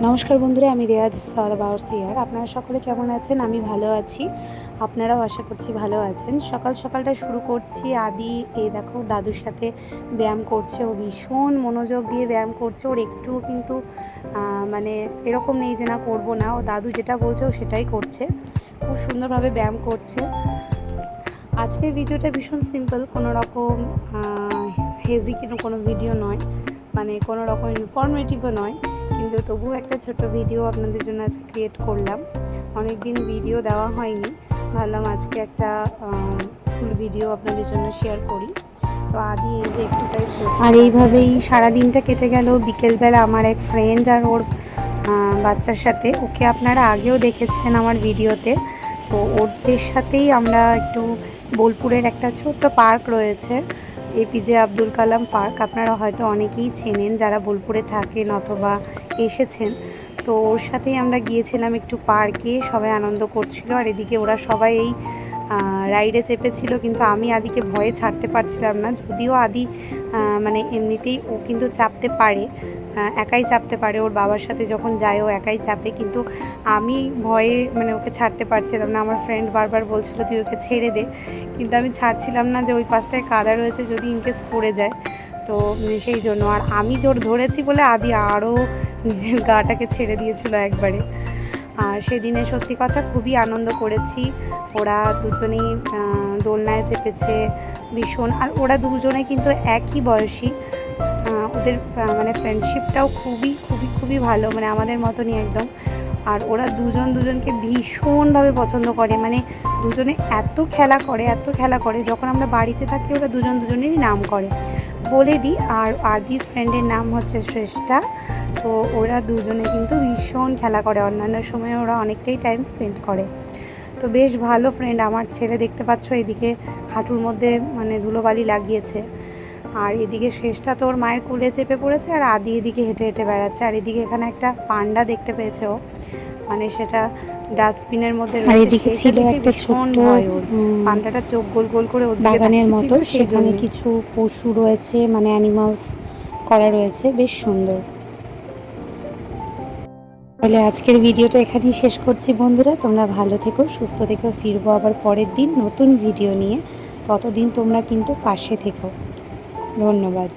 নমস্কার বন্ধুরা, আমি রেয়াদ সালবাউর সিয়ার। আপনারা সকলে কেমন আছেন? আমি ভালো আছি। আপনারাও আশা করছি ভালো আছেন। সকাল সকালটা শুরু করছি আদি, এই দেখো, দাদুর সাথে ব্যায়াম করছে। ও ভীষণ মনোযোগ দিয়ে ব্যায়াম করছে। ওর একটু কিন্তু মানে এরকম নেই যে না করব না। ও দাদু যেটা বলছে ও সেটাই করছে। খুব সুন্দরভাবে ব্যায়াম করছে। আজকের ভিডিওটা ভীষণ সিম্পল, কোনো রকম হেজি কিন্তু কোনো ভিডিও নয়। মানে কোনো রকম ইনফরমেটিভও নয়। কিন্তু তবুও একটা ছোট ভিডিও আপনাদের জন্য আজকে ক্রিয়েট করলাম। অনেক দিন ভিডিও দেওয়া হয়নি। ভাবলাম আজকে একটা ফুল ভিডিও আপনাদের জন্য শেয়ার করি। তো আদি এই যে এক্সারসাইজ আর এইভাবেই সারা দিনটা কেটে গেল। বিকেলবেলা আমার এক ফ্রেন্ড আর ওর বাচ্চার সাথে। ওকে আপনারা আগেও দেখেছেন আমার ভিডিওতে তো ওদের সাথেই আমরা একটু বোলপুরের একটা ছোট্ট পার্ক রয়েছে। এপিজে আব্দুল কালাম পার্ক আপনারা হয়তো অনেকেই চেনেন যারা বোলপুরে থাকেন অথবা এসেছেন। তো ওর সাথেই আমরা গিয়েছিলাম একটু পার্কে সবাই আনন্দ করছিল। আর এদিকে ওরা সবাই এই রাইডে চেপেছিল, কিন্তু আমি আদিকে ভয়ে ছাড়তে পারছিলাম না। যদিও আদি মানে এমনিতেই ও কিন্তু চাপতে পারে একাই চাপতে পারে। ওর বাবার সাথে যখন যায়, ও একাই চাপে, কিন্তু আমি ভয়ে মানে ওকে ছাড়তে পারছিলাম না। আমার ফ্রেন্ড বারবার বলছিল, তুই ওকে ছেড়ে দে। কিন্তু আমি ছাড়ছিলাম না যে ওই পাশটায় কাদা রয়েছে, যদি ইনকেস পড়ে যায়। তো সেই জন্য, আর আমি জোর ধরেছি বলে আদি আরও নিজের গাটাকে ছেড়ে দিয়েছিল একবারে। আর সেদিনে সত্যি কথা খুবই আনন্দ করেছি। ওরা দুজনেই দোলনায় চেপেছে ভীষণ। আর ওরা দুজনে কিন্তু একই বয়সী। ওদের মানে ফ্রেন্ডশিপটাও খুবই খুবই খুবই ভালো। মানে আমাদের মতনই একদম। আর ওরা দুজন দুজনকে ভীষণভাবে পছন্দ করে। মানে দুজনে এত খেলা করে, এত খেলা করে, যখন আমরা বাড়িতে থাকি ওরা দুজন দুজনেরই নাম করে। বলে দিই, আর আদির ফ্রেন্ডের নাম হচ্ছে শ্রেষ্ঠা। তো ওরা দুজনে কিন্তু ভীষণ খেলা করে। অন্যান্য সময় ওরা অনেকটাই টাইম স্পেন্ড করে। তো বেশ ভালো ফ্রেন্ড আমার ছেলে দেখতে পাচ্ছ, এদিকে হাঁটুর মধ্যে মানে ধুলোবালি লাগিয়েছে। আর এদিকে শেষটা তো ওর মায়ের কুলে চেপে পড়েছে আর আদি এদিকে হেঁটে হেঁটে বেড়াচ্ছে। আর এদিকে এখানে একটা পান্ডা দেখতে পেয়েছে ও। মানে সেটা ডাস্টবিনের মধ্যে আর এদিকে ছিল একটা পান্ডাটা চোখ গোল গোল করে বাগানের মতো। সেখানে কিছু পশু রয়েছে মানে অ্যানিমালস করা রয়েছে। বেশ সুন্দর। তাহলে আজকের ভিডিওটা এখানেই শেষ করছি বন্ধুরা। তোমরা ভালো থেকো সুস্থ থেকো। ফিরবো আবার পরের দিন নতুন ভিডিও নিয়ে। ততদিন তোমরা কিন্তু পাশে থেকো। ধন্যবাদ।